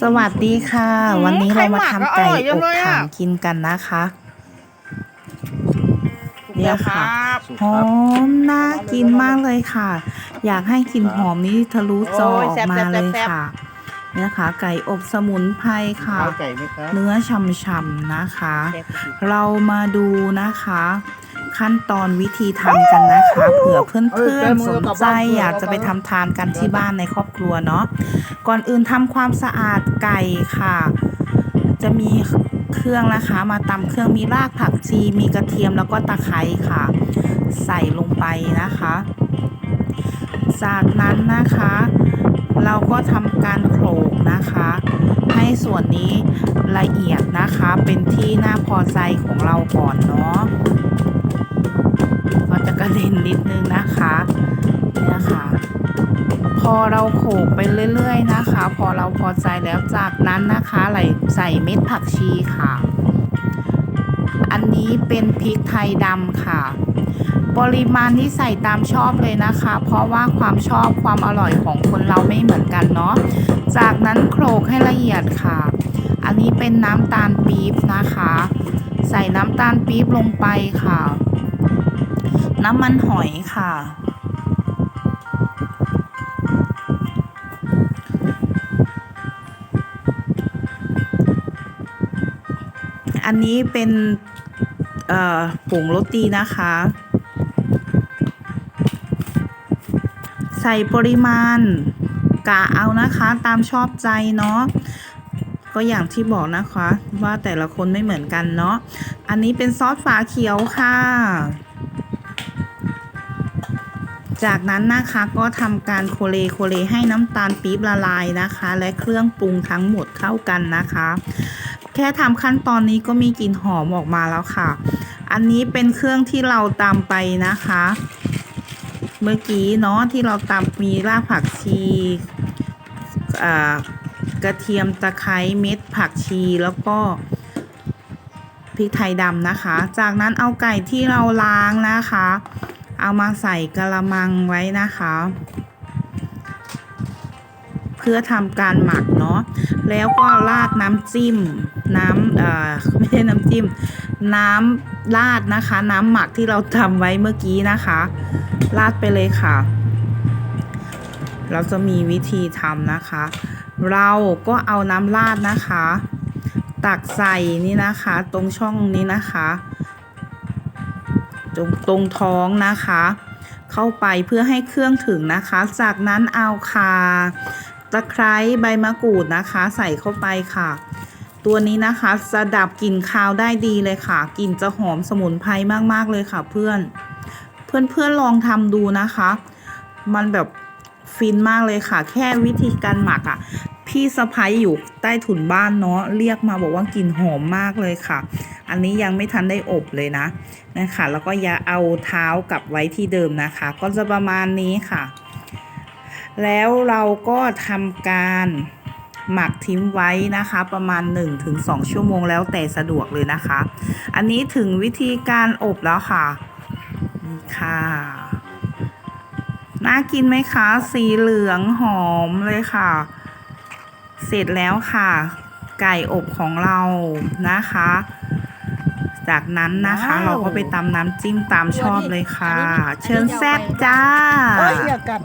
สวัสดีค่ะอืมวันนี้เรามาไข่หมักทำไก่ก็อร่อยจัองบเลยอะถ่านกินกันนะคะเนี่ยค่ะรับหอมน่ากินมากเลยค่ะ อยากให้กลิ่นหอมนี้ทะลุจอโอ้อยอกแซ่บมาแซ่บเลยแซ่บค่ะเนี่ยค่ะ ไก่อบสมุนไพรค่ะเอาไก่ไหมครับเนื้อฉ่ำๆนะคะแซ่บจริงเรามาดูนะคะ ขั้นตอนวิธีทำกันนะคะ เผื่อเพื่อนๆสนใจอยากจะไปทำทานกันที่บ้านในครอบครัวเนาะก่อนอื่นทำความสะอาดไก่ค่ะ จะมีเครื่องนะคะมาตำเครื่องมีรากผักชีมีกระเทียมแล้วก็ตะไคร้ค่ะ ใส่ลงไปนะคะ จากนั้นนะคะ เราก็ทำการโขลกนะคะ ให้ส่วนนี้ละเอียดนะคะเป็นที่น่าพอใจของเราก่อนเนาะก็จะ อเราโขลกไปเรื่อยๆนะคะ พอเราพอใจแล้วจากนั้นนะคะไหลใส่เม็ดผักชีค่ะ อันนี้เป็นพริกไทยดำค่ะ ปริมาณที่ใส่ตามชอบเลยนะคะ เพราะว่าความชอบความอร่อยของคนเราไม่เหมือนกันเนาะจากนั้นโขลกให้ละเอียดค่ะ อันนี้เป็นน้ำตาลปี๊บนะคะ ใส่น้ำตาลปี๊บลงไปค่ะ น้ำมันหอยค่ะ อันนี้เป็นผงโรตีนะคะ ใส่ปริมาณกะเอานะคะตามชอบใจเนาะก็อย่างที่บอกนะคะ ว่าแต่ละคนไม่เหมือนกันเนาะอันนี้เป็นซอสฝาเขียวค่ะ จากนั้นนะคะก็ทำการโคเลโคเลให้น้ำตาลปี๊บละลายนะคะ และเครื่องปรุงทั้งหมดเข้ากันนะคะ แค่ทำขั้นตอนนี้ก็มีกลิ่นหอมออกมาแล้วค่ะ อันนี้เป็นเครื่องที่เราตามไปนะคะ เมื่อกี้เนาะที่เราตำมีรากผักชีกระเทียมตะไคร้เม็ดผักชีแล้วก็พริกไทยดำนะคะ จากนั้นเอาไก่ที่เราล้างนะคะ เอามาใส่กระมังไว้นะคะ พื่อทำการหมักเนาะแล้วก็ราดน้ำจิ้มน้ำเอ่อไม่ใช่น้ำจิ้ม น้ำราดนะคะ น้ำหมักที่เราทำไว้เมื่อกี้นะคะราดไปเลยค่ะ เราจะมีวิธีทำนะคะ เราก็เอาน้ำราดนะคะ ตักใส่นี่นะคะ ตรงช่องนี้นะคะตรงตรงท้องนะคะ เข้าไปเพื่อให้เครื่องถึงนะคะ จากนั้นเอาคา ตะไคร้ใบมะกรูดนะคะ ใส่เข้าไปค่ะ ตัวนี้นะคะจะดับกลิ่นคาวได้ดีเลยค่ะกลิ่นจะหอมสมุนไพรมากๆเลยค่ะ เพื่อน เพื่อนๆลองทำดูนะคะ มันแบบฟินมากเลยค่ะ แค่วิธีการหมักอะ่ะพี่สะพ้ยอยู่ใต้ถุนบ้านเนาะเรียกมาบอกว่ากลิ่นหอมมากเลยค่ะ อันนี้ยังไม่ทันได้อบเลยนะนะคะแล้วก็อย่าเอาเท้ากลับไว้ที่เดิมนะคะ ก็จะประมาณนี้ค่ะ แล้วเราก็ทำการหมักทิ้งไว้นะคะประมาณ 1-2 ชั่วโมงแล้วแต่สะดวกเลยนะคะ อันนี้ถึงวิธีการอบแล้วค่ะนี่ค่ะน่ากินไหมคะ สีเหลืองหอมเลยค่ะ เสร็จแล้วค่ะ ไก่อบของเรานะคะ จากนั้นนะคะ ว้าว เราก็ไปตำน้ำจิ้มตามชอบเลยค่ะ เชิญแซ่บจ้าโอ้ยอย่ากัด